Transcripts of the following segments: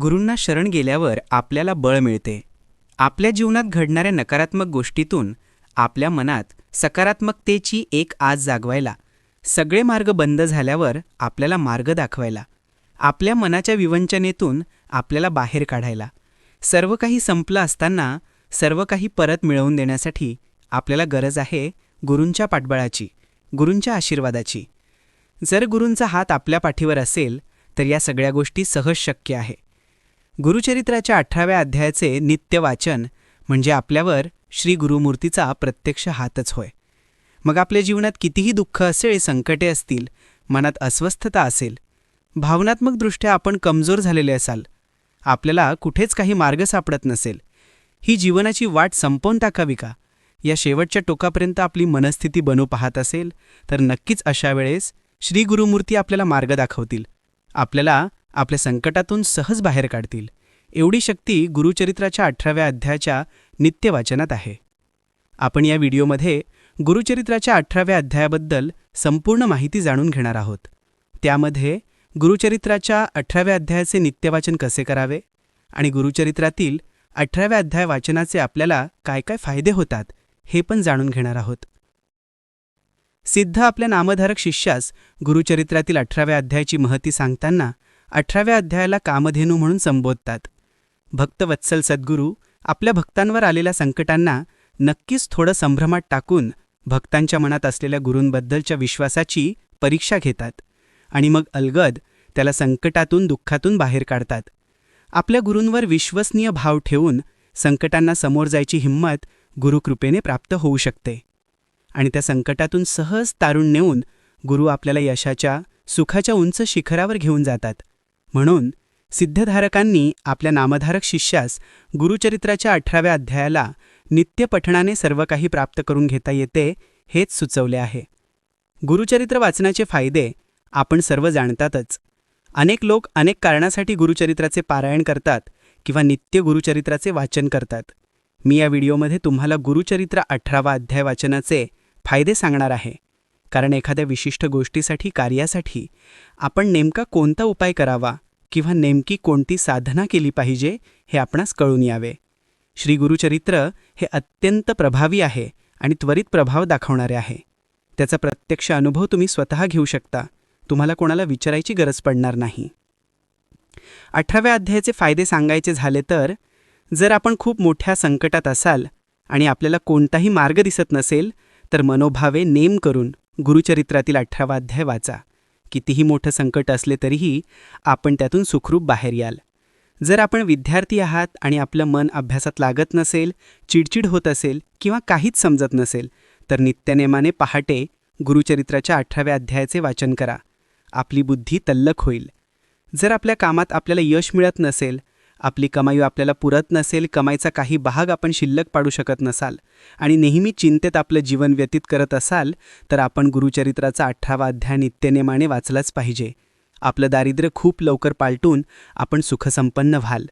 गुरूंना शरण गेल्यावर आपल्याला बळ मिळते. आपल्या जीवनात घडणाऱ्या नकारात्मक गोष्टीतून आपल्या मनात सकारात्मकतेची एक आज जागवायला सगळे मार्ग बंद झाल्यावर आपल्याला मार्ग दाखवायला आपल्या मनाच्या विवंचनेतून आपल्याला बाहेर काढायला सर्व काही संपलं असताना सर्व काही परत मिळवून देण्यासाठी आपल्याला गरज आहे गुरूंच्या पाठबळाची गुरूंच्या आशीर्वादाची. जर गुरूंचा हात आपल्या पाठीवर असेल तर या सगळ्या गोष्टी सहज शक्य आहे. गुरुचरित्राच्या अठराव्या अध्यायाचे नित्य वाचन म्हणजे आपल्यावर श्री गुरुमूर्तीचा प्रत्यक्ष हातच होय. मग आपल्या जीवनात कितीही दुःख असेल संकटे असतील मनात अस्वस्थता असेल भावनात्मकदृष्ट्या आपण कमजोर झालेले असाल आपल्याला कुठेच काही मार्ग सापडत नसेल ही जीवनाची वाट संपवून टाकावी का? या शेवटच्या टोकापर्यंत आपली मनस्थिती बनू पाहत असेल तर नक्कीच अशा वेळेस श्री गुरुमूर्ती आपल्याला मार्ग दाखवतील. आपल्याला आपल्या संकटातून सहज बाहेर काढतील. एवढी शक्ती गुरुचरित्राच्या अठराव्या अध्यायाच्या नित्यवाचनात आहे. आपण या व्हिडिओमध्ये गुरुचरित्राच्या अठराव्या अध्यायाबद्दल संपूर्ण माहिती जाणून घेणार आहोत. त्यामध्ये गुरुचरित्राच्या अठराव्या अध्यायाचे नित्यवाचन कसे करावे आणि गुरुचरित्रातील अठराव्या अध्याय वाचनाचे आपल्याला काय काय फायदे होतात हे पण जाणून घेणार आहोत. सिद्ध आपल्या नामधारक शिष्यास गुरुचरित्रातील अठराव्या अध्यायाची महती सांगताना अठराव्या अध्यायाला कामधेनू म्हणून संबोधतात. भक्तवत्सल सद्गुरू आपल्या भक्तांवर आलेल्या संकटांना नक्कीच थोडं संभ्रमात टाकून भक्तांच्या मनात असलेल्या गुरूंबद्दलच्या विश्वासाची परीक्षा घेतात आणि मग अलगद त्याला संकटातून दुःखातून बाहेर काढतात. आपल्या गुरूंवर विश्वसनीय भाव ठेवून संकटांना समोर जायची हिंमत गुरुकृपेने प्राप्त होऊ शकते. आणि त्या संकटातून सहज तारून नेऊन गुरु आपल्याला यशाच्या सुखाच्या उंच शिखरावर घेऊन जातात. म्हणून सिद्धधारकांनी आपल्या नामधारक शिष्यास गुरुचरित्राच्या अठराव्या अध्यायाला नित्यपठणाने सर्व काही प्राप्त करून घेता येते हेच सुचवले आहे. गुरुचरित्र वाचनाचे फायदे आपण सर्व जाणतातच. अनेक लोक अनेक कारणासाठी गुरुचरित्राचे पारायण करतात किंवा नित्य गुरुचरित्राचे वाचन करतात. मी या व्हिडिओमध्ये तुम्हाला गुरुचरित्र अठरावा अध्याय वाचनाचे फायदे सांगणार आहे. कारण एखाद्या विशिष्ट गोष्टीसाठी कार्यासाठी आपण नेमका कोणता उपाय करावा किंवा नेमकी कोणती साधना केली पाहिजे हे आपणास कळून यावे. श्री गुरुचरित्र हे अत्यंत प्रभावी आहे आणि त्वरित प्रभाव दाखवणारे आहे. त्याचा प्रत्यक्ष अनुभव तुम्ही स्वतः घेऊ शकता. तुम्हाला कोणाला विचारायची गरज पडणार नाही. अठराव्या अध्यायाचे फायदे सांगायचे झाले तर जर आपण खूप मोठ्या संकटात असाल आणि आपल्याला कोणताही मार्ग दिसत नसेल तर मनोभावे नेम करून गुरुचरित्रातील अठरावा अध्याय वाचा. कितीही मोठं संकट असले तरीही आपण त्यातून सुखरूप बाहेर याल. जर आपण विद्यार्थी आहात आणि आपलं मन अभ्यासात लागत नसेल चिडचिड होत असेल किंवा काहीच समजत नसेल तर नित्यनेमाने पहाटे गुरुचरित्राच्या अठराव्या अध्यायाचे वाचन करा. आपली बुद्धी तल्लख होईल. जर आपल्या कामात आपल्याला यश मिळत नसेल आपली कमाई आपल्याला पुरत नसेल कमाईचा काही भाग आपण शिल्लक पाडू शकत नसाल आणि नेहमी चिंतेत आपलं जीवन व्यतीत करत असाल तर आपण गुरुचरित्राचा अठरावा अध्याय नित्यनेमाने वाचलाच पाहिजे. आपलं दारिद्र्य खूप लवकर पालटून आपण सुखसंपन्न व्हाल.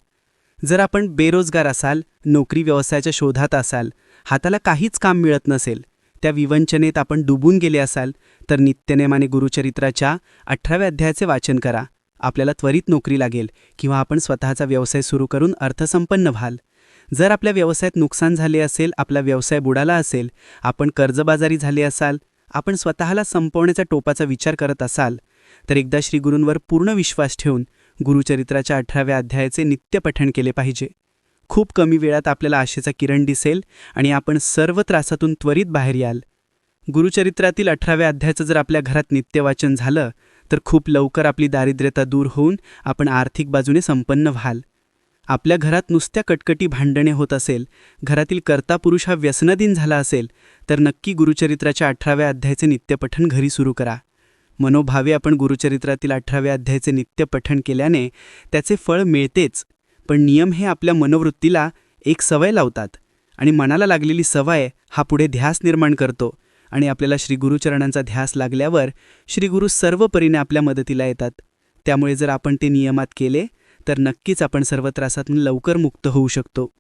जर आपण बेरोजगार असाल नोकरी व्यवसायाच्या शोधात असाल हाताला काहीच काम मिळत नसेल त्या विवंचनेत आपण डुबून गेले असाल तर नित्यनेमाने गुरुचरित्राच्या अठराव्या अध्यायाचे वाचन करा. आपल्याला त्वरित नोकरी लागेल किंवा आपण स्वतःचा व्यवसाय सुरू करून अर्थसंपन्न व्हाल. जर आपल्या व्यवसायात नुकसान झाले असेल आपला व्यवसाय बुडाला असेल आपण कर्जबाजारी झाले असाल आपण स्वतःला संपवण्याच्या टोपाचा विचार करत असाल तर एकदा श्रीगुरूंवर पूर्ण विश्वास ठेवून गुरुचरित्राच्या अठराव्या अध्यायाचे नित्य पठण केले पाहिजे. खूप कमी वेळात आपल्याला आशेचा किरण दिसेल आणि आपण सर्व त्रासातून त्वरित बाहेर याल. गुरुचरित्रातील अठराव्या अध्यायाचं जर आपल्या घरात नित्यवाचन झालं तर खूप लवकर आपली दारिद्र्यता दूर होऊन आपण आर्थिक बाजूने संपन्न व्हाल. आपल्या घरात नुसत्या कटकटी भांडणे होत असेल घरातील कर्ता पुरुष हा व्यसनदीन झाला असेल तर नक्की गुरुचरित्राच्या अठराव्या अध्यायाचे नित्यपठण घरी सुरू करा. मनोभावे आपण गुरुचरित्रातील अठराव्या अध्यायाचे नित्यपठण केल्याने त्याचे फळ मिळतेच पण नियम हे आपल्या मनोवृत्तीला एक सवय लावतात आणि मनाला लागलेली सवय हा पुढे ध्यास निर्माण करतो. आणि आपल्याला श्री गुरुचरणांचा ध्यास लागल्यावर श्री गुरु सर्व परीने आपल्या मदतीला येतात. त्यामुळे जर आपण ते नियमात केले तर नक्कीच आपण सर्व त्रासातून लवकर मुक्त होऊ शकतो.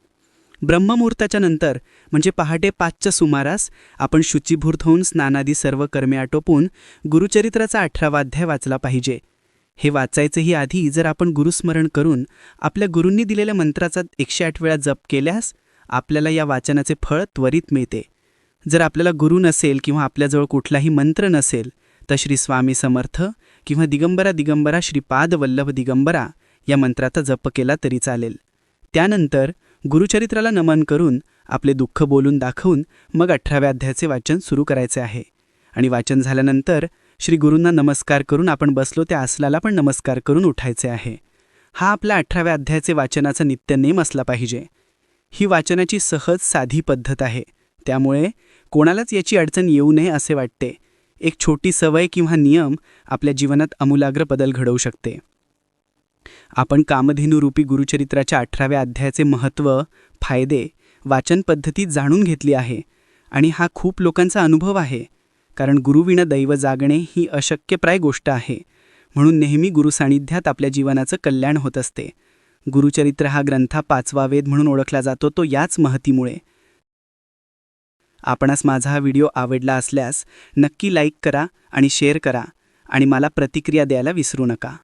ब्रह्ममुहूर्ताच्या नंतर म्हणजे पहाटे पाचच्या सुमारास आपण शुचिभूर्त होऊन स्नानादी सर्व कर्मे आटोपून गुरुचरित्राचा अठरावा अध्याय वाचला पाहिजे. हे वाचायचेही आधी जर आपण गुरुस्मरण करून आपल्या गुरूंनी दिलेल्या मंत्राचा एकशे आठ वेळा जप केल्यास आपल्याला या वाचनाचे फळ त्वरित मिळते. जर आपल्याला गुरु नसेल किंवा आपल्याजवळ कुठलाही मंत्र नसेल तर श्री स्वामी समर्थ किंवा दिगंबरा दिगंबरा श्रीपाद वल्लभ दिगंबरा या मंत्राचा जप केला तरी चालेल. त्यानंतर गुरुचरित्राला नमन करून आपले दुःख बोलून दाखवून मग अठराव्या अध्यायाचे वाचन सुरू करायचे आहे. आणि वाचन झाल्यानंतर श्री गुरूंना नमस्कार करून आपण बसलो त्या आसनाला पण नमस्कार करून उठायचे आहे. हा आपल्या अठराव्या अध्यायाचे वाचनाचा नित्यनेम असला पाहिजे. ही वाचनाची सहज साधी पद्धत आहे. त्यामुळे कोणालाच याची अडचण येऊ नये असे वाटते. एक छोटी सवय किंवा नियम आपल्या जीवनात अमूलाग्र बदल घडवू शकते. आपण कामधेनुरूपी गुरुचरित्राच्या अठराव्या अध्यायाचे महत्त्व फायदे वाचन पद्धती जाणून घेतली आहे आणि हा खूप लोकांचा अनुभव आहे. कारण गुरुविण दैव जागणे ही अशक्यप्राय गोष्ट आहे. म्हणून नेहमी गुरुसान्निध्यात आपल्या जीवनाचं कल्याण होत असते. गुरुचरित्र हा ग्रंथा पाचवा वेद म्हणून ओळखला जातो तो याच महतीमुळे. आपणास माझा हा व्हिडिओ आवडला असल्यास नक्की लाईक करा आणि शेअर करा आणि मला प्रतिक्रिया द्यायला विसरू नका.